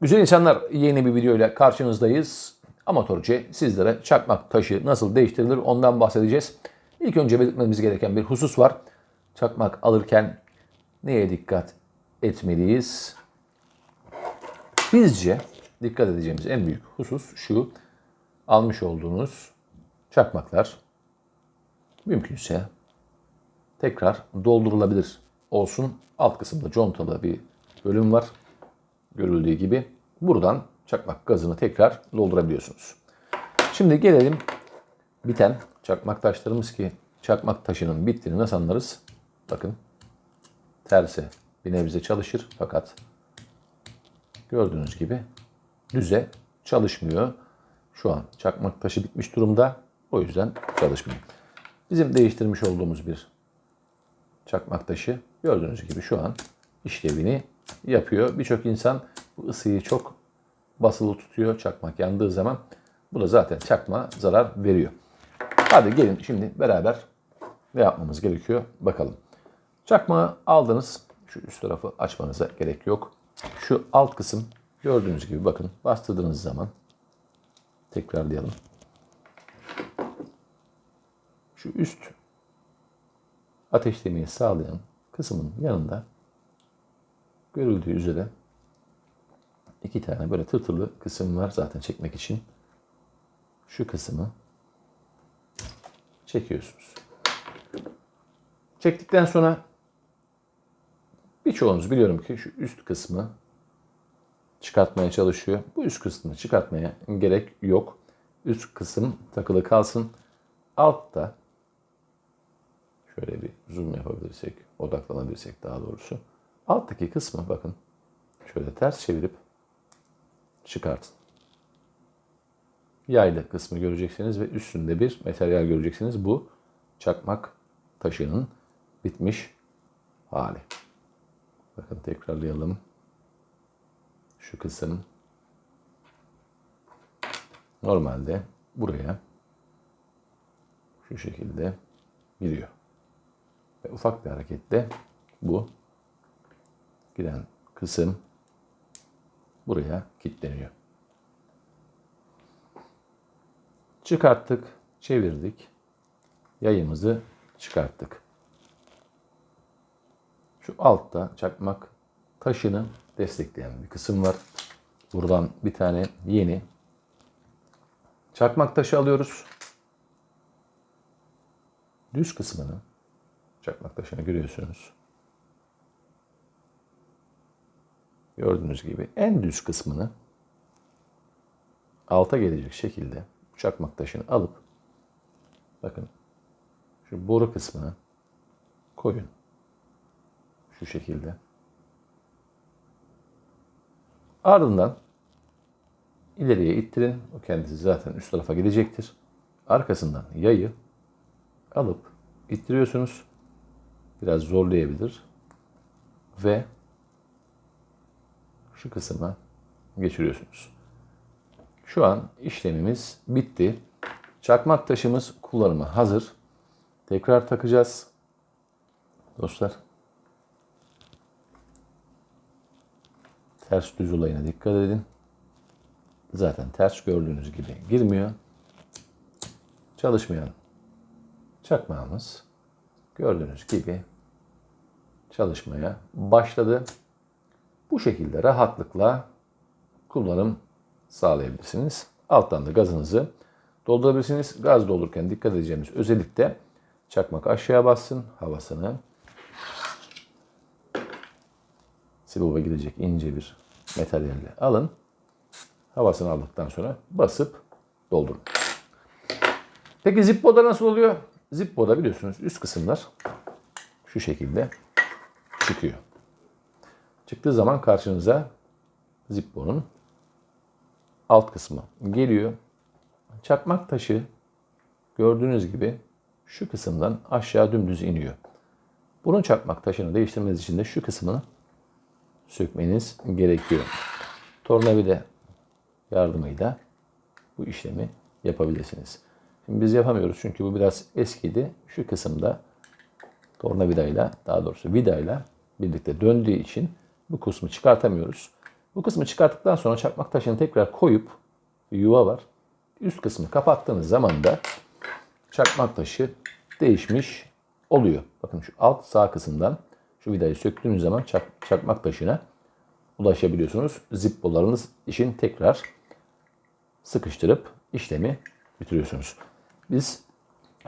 Güzel insanlar yeni bir video ile karşınızdayız. Amatörce sizlere çakmak taşı nasıl değiştirilir ondan bahsedeceğiz. İlk önce belirtmemiz gereken bir husus var. Çakmak alırken neye dikkat etmeliyiz? Bizce dikkat edeceğimiz en büyük husus şu. Almış olduğunuz çakmaklar mümkünse tekrar doldurulabilir olsun. Alt kısımda contalı bir bölüm var. Görüldüğü gibi buradan çakmak gazını tekrar doldurabiliyorsunuz. Şimdi gelelim biten çakmak taşlarımız ki çakmak taşının bittiğini nasıl anlarız? Bakın terse bir nebze çalışır fakat gördüğünüz gibi düze çalışmıyor. Şu an çakmak taşı bitmiş durumda. O yüzden çalışmıyor. Bizim değiştirmiş olduğumuz bir çakmak taşı gördüğünüz gibi şu an işlevini yapıyor. Birçok insan bu ısıyı çok basılı tutuyor çakmak yandığı zaman. Bu da zaten çakma zarar veriyor. Hadi gelin şimdi beraber ne yapmamız gerekiyor bakalım. Çakmağı aldınız. Şu üst tarafı açmanıza gerek yok. Şu alt kısım gördüğünüz gibi bakın bastırdığınız zaman tekrarlayalım. Şu üst ateşlemeyi sağlayan kısmın yanında görüldüğü üzere iki tane böyle tırtırlı kısım var zaten çekmek için. Şu kısmı çekiyorsunuz. Çektikten sonra birçoğunuz biliyorum ki şu üst kısmı çıkartmaya çalışıyor. Bu üst kısmını çıkartmaya gerek yok. Üst kısım takılı kalsın. Altta şöyle bir zoom yapabilirsek, odaklanabilirsek daha doğrusu. Alttaki kısmı bakın şöyle ters çevirip çıkartın. Yaylı kısmı göreceksiniz ve üstünde bir materyal göreceksiniz. Bu çakmak taşının bitmiş hali. Bakın tekrarlayalım. Şu kısım normalde buraya şu şekilde giriyor. Ve ufak bir hareketle bu giden kısım buraya kilitleniyor. Çıkarttık, çevirdik. Yayımızı çıkarttık. Şu altta çakmak taşını destekleyen bir kısım var. Buradan bir tane yeni çakmak taşı alıyoruz. Düz kısmını çakmak taşını görüyorsunuz. Gördüğünüz gibi en düz kısmını alta gelecek şekilde çakmak taşını alıp bakın şu boru kısmını koyun. Şu şekilde. Ardından ileriye ittirin. O kendisi zaten üst tarafa gidecektir. Arkasından yayı alıp ittiriyorsunuz. Biraz zorlayabilir. Ve şu kısma geçiriyorsunuz. Şu an işlemimiz bitti. Çakmak taşımız kullanıma hazır. Tekrar takacağız. Dostlar. Ters düz olayına dikkat edin. Zaten ters gördüğünüz gibi girmiyor. Çalışmayan çakmağımız gördüğünüz gibi çalışmaya başladı. Bu şekilde rahatlıkla kullanım sağlayabilirsiniz. Alttan da gazınızı doldurabilirsiniz. Gaz doldururken dikkat edeceğimiz özellikle çakmak aşağıya bassın havasını. Siboba gidecek ince bir materyalle alın. Havasını aldıktan sonra basıp doldurun. Peki Zippo'da nasıl oluyor? Zippo'da biliyorsunuz üst kısımlar şu şekilde çıkıyor. Çıktığı zaman karşınıza Zippo'nun alt kısmı geliyor. Çakmak taşı gördüğünüz gibi şu kısımdan aşağı dümdüz iniyor. Bunun çakmak taşını değiştirmeniz için de şu kısmını sökmeniz gerekiyor. Tornavida yardımıyla bu işlemi yapabilirsiniz. Şimdi biz yapamıyoruz çünkü bu biraz eskidi. Şu kısımda tornavidayla daha doğrusu vidayla birlikte döndüğü için bu kısmı çıkartamıyoruz. Bu kısmı çıkarttıktan sonra çakmak taşını tekrar koyup yuva var. Üst kısmı kapattığınız zaman da çakmak taşı değişmiş oluyor. Bakın şu alt sağ kısımdan şu vidayı söktüğünüz zaman çak, çakmak taşına ulaşabiliyorsunuz. Zippolarınız için tekrar sıkıştırıp işlemi bitiriyorsunuz. Biz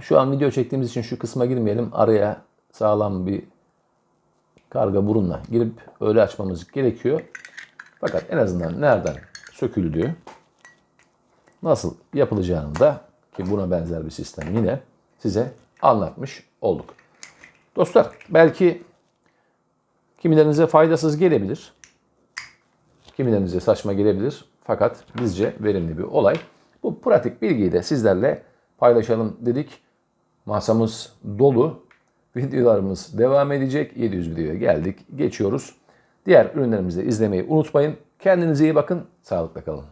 şu an video çektiğimiz için şu kısma girmeyelim. Araya sağlam bir karga burunla girip öyle açmamız gerekiyor. Fakat en azından nereden söküldüğü, nasıl yapılacağını da ki buna benzer bir sistem yine size anlatmış olduk. Dostlar belki kimilerinize faydasız gelebilir. Kimilerinize saçma gelebilir. Fakat bizce verimli bir olay. Bu pratik bilgiyi de sizlerle paylaşalım dedik. Masamız dolu. Videolarımız devam edecek. 700 videoya geldik. Geçiyoruz. Diğer ürünlerimizi de izlemeyi unutmayın. Kendinize iyi bakın. Sağlıkla kalın.